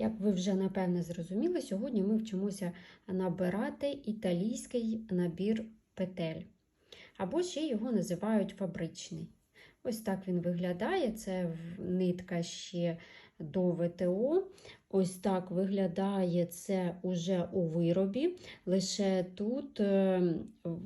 Як ви вже напевне зрозуміли, сьогодні ми вчимося набирати італійський набір петель. Або ще його називають фабричний. Ось так він виглядає. Це нитка ще до ВТО. Ось так виглядає це уже у виробі. Лише тут е,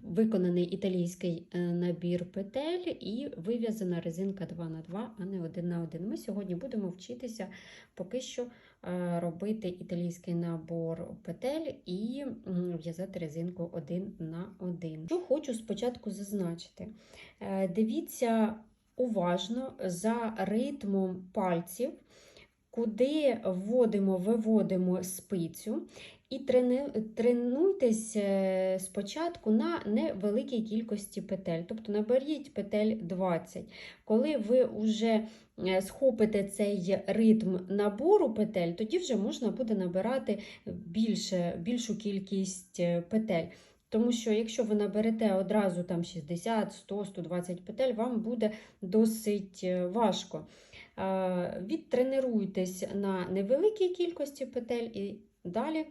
виконаний італійський е, набір петель і вив'язана резинка 2х2, а не 1х1. Ми сьогодні будемо вчитися поки що е, робити італійський набор петель і в'язати резинку 1 на 1. Що хочу спочатку зазначити. Дивіться уважно за ритмом пальців, куди вводимо, виводимо спицю. І тренуйтесь е, спочатку на невеликій кількості петель. Тобто наберіть петель 20. Коли ви вже е, схопите цей ритм набору петель, тоді вже можна буде набирати більше, більшу кількість е, петель. Тому що якщо ви наберете одразу там 60, 100, 120 петель, вам буде досить важко. Е, Відтренуйтесь на невеликій кількості петель і далі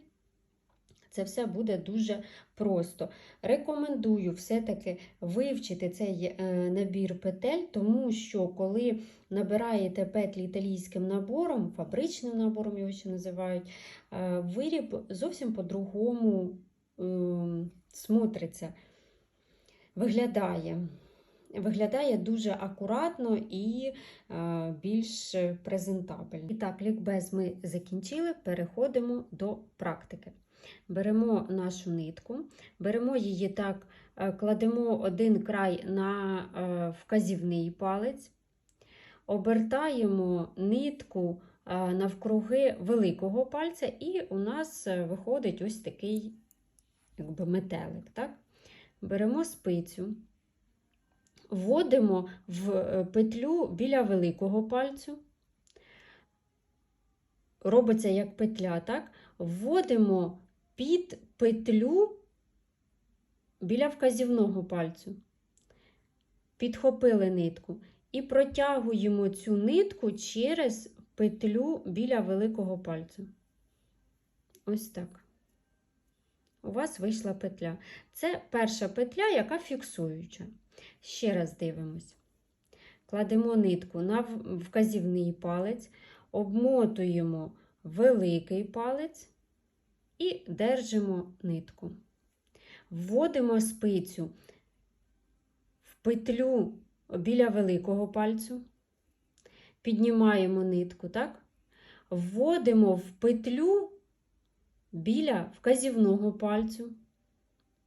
це все буде дуже просто. Рекомендую все-таки вивчити цей е, набір петель, тому що коли набираєте петлі італійським набором, фабричним набором його ще називають, е, виріб зовсім по-другому ем, смотриться, виглядає. Виглядає дуже акуратно і е, більш презентабельно. І так, лікбез ми закінчили, переходимо до практики. Беремо нашу нитку, беремо її так, е, кладемо один край на е, вказівний палець, обертаємо нитку навкруги великого пальця, і у нас виходить ось такий якби, метелик. Так? Беремо спицю, вводимо в е, петлю біля великого пальцю. Робиться як петля, так? Вводимо під петлю біля вказівного пальцю. Підхопили нитку і протягуємо цю нитку через петлю біля великого пальцю. Ось так. У вас вийшла петля. Це перша петля, яка фіксуюча. Ще раз дивимось. Кладемо нитку на вказівний палець, обмотуємо великий палець і держимо нитку. Вводимо спицю в петлю біля великого пальцю, піднімаємо нитку, так? Вводимо в петлю біля вказівного пальцю,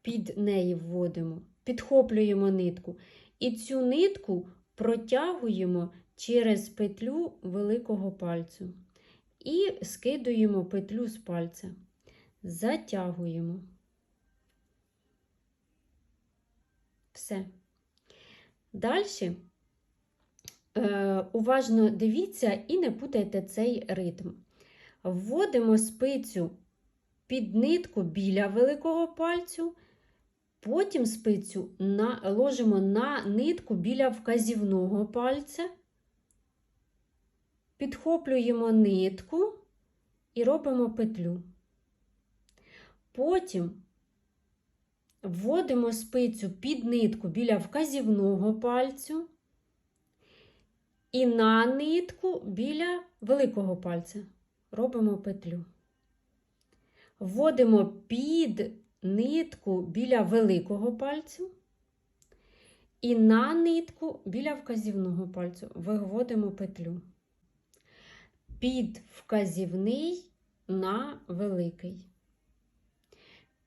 під неї вводимо, підхоплюємо нитку. І цю нитку протягуємо через петлю великого пальцю. І скидуємо петлю з пальця. Затягуємо. Все. Далі е, уважно дивіться і не путайте цей ритм. Вводимо спицю під нитку біля великого пальцю, потім спицю ложимо на нитку біля вказівного пальця, підхоплюємо нитку і робимо петлю. Потім вводимо спицю під нитку біля вказівного пальцю і на нитку біля великого пальця. Робимо петлю. Вводимо під нитку біля великого пальцю і на нитку біля вказівного пальцю виводимо петлю. Під вказівний на великий.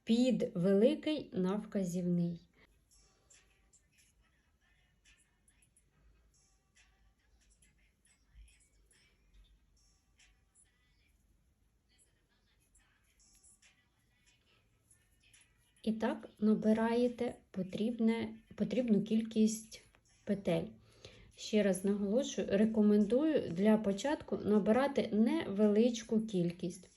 Під великий на вказівний. І так набираєте потрібне, потрібну кількість петель. Ще раз наголошую, рекомендую для початку набирати невеличку кількість.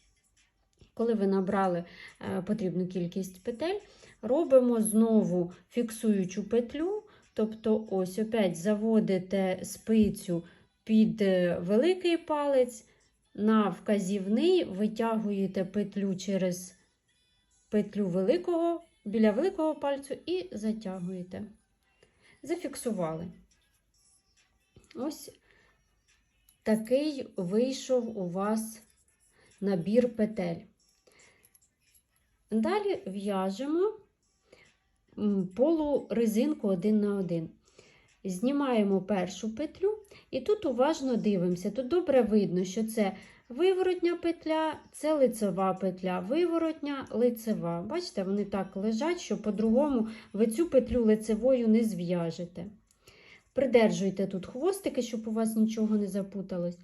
Коли ви набрали е, потрібну кількість петель, робимо знову фіксуючу петлю, тобто ось опять заводите спицю під е, великий палець, на вказівний витягуєте петлю через петлю великого, біля великого пальцю і затягуєте. Зафіксували. Ось такий вийшов у вас набір петель. Далі в'яжемо полурезинку один на один. Знімаємо першу петлю, і тут уважно дивимося. Тут добре видно, що це виворотня петля, це лицева петля, виворотня, лицева. Бачите, вони так лежать, що по-другому ви цю петлю лицевою не зв'яжете. Придержуйте тут хвостики, щоб у вас нічого не запуталось.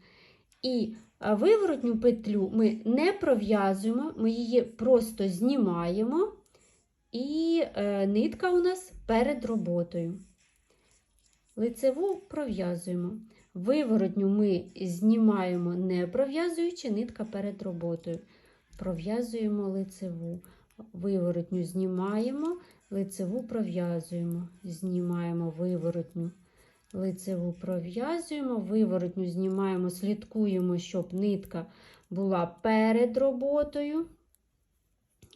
І виворотню петлю ми не пров'язуємо, ми її просто знімаємо, і е, нитка у нас перед роботою. Лицеву пров'язуємо. Виворотню ми знімаємо, не пров'язуючи нитка перед роботою. Пров'язуємо лицеву. Виворотню знімаємо, лицеву пров'язуємо. Знімаємо виворотню. Лицеву пров'язуємо, виворотню знімаємо, слідкуємо, щоб нитка була перед роботою,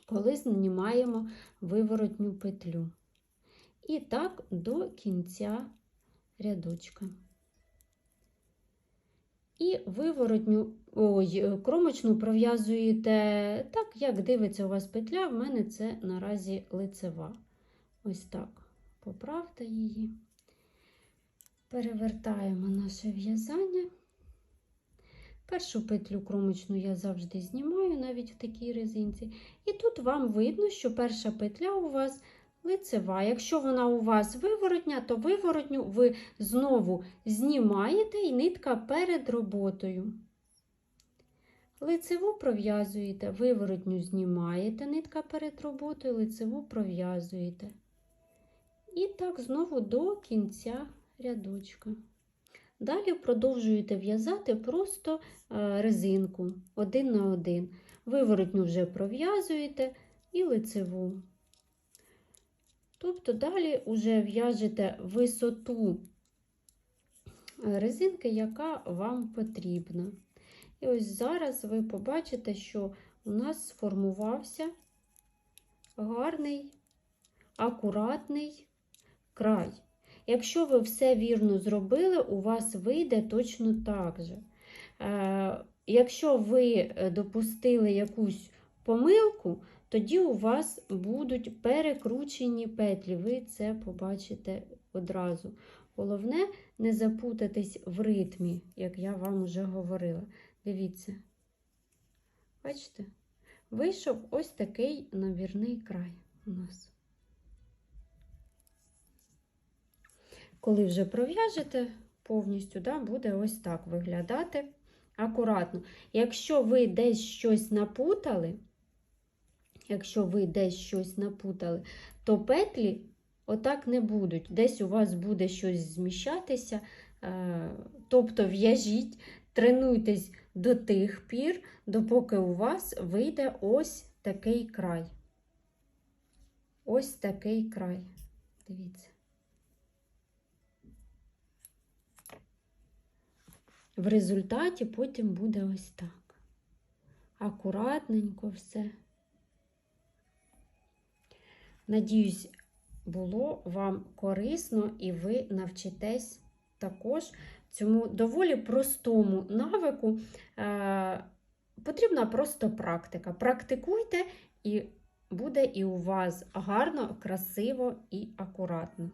коли знімаємо виворотню петлю. І так до кінця рядочка. І виворотню, ой, кромочну пров'язуєте так, як дивиться у вас петля, в мене це наразі лицева. Ось так. Поправте її. Перевертаємо наше в'язання. Першу петлю кромочну я завжди знімаю, навіть в такій резинці. І тут вам видно, що перша петля у вас лицева. Якщо вона у вас виворотня, то виворотню ви знову знімаєте і нитка перед роботою. Лицеву пров'язуєте, виворотню знімаєте, нитка перед роботою, лицеву пров'язуєте. І так знову до кінця рядочка. Далі продовжуєте в'язати просто е, резинку один на один. Виворотню вже пров'язуєте і лицеву. Тобто далі вже в'яжете висоту е, резинки, яка вам потрібна. І ось зараз ви побачите, що у нас сформувався гарний, акуратний край. Якщо ви все вірно зробили, у вас вийде точно так же. Е, якщо ви допустили якусь помилку, тоді у вас будуть перекручені петлі. Ви це побачите одразу. Головне, не запутатись в ритмі, як я вам вже говорила. Дивіться, бачите? Вийшов ось такий набірний край у нас. Коли вже пров'яжете повністю, да, буде ось так виглядати акуратно. Якщо ви десь щось напутали, якщо ви десь щось напутали, то петлі отак не будуть. Десь у вас буде щось зміщатися. Тобто в'яжіть, тренуйтесь до тих пір, допоки у вас вийде ось такий край. Ось такий край. Дивіться. В результаті потім буде ось так. Акуратненько все. Надіюсь, було вам корисно, і ви навчитесь також цьому доволі простому навику. Е, Потрібна просто практика. Практикуйте, і буде і у вас гарно, красиво і акуратно.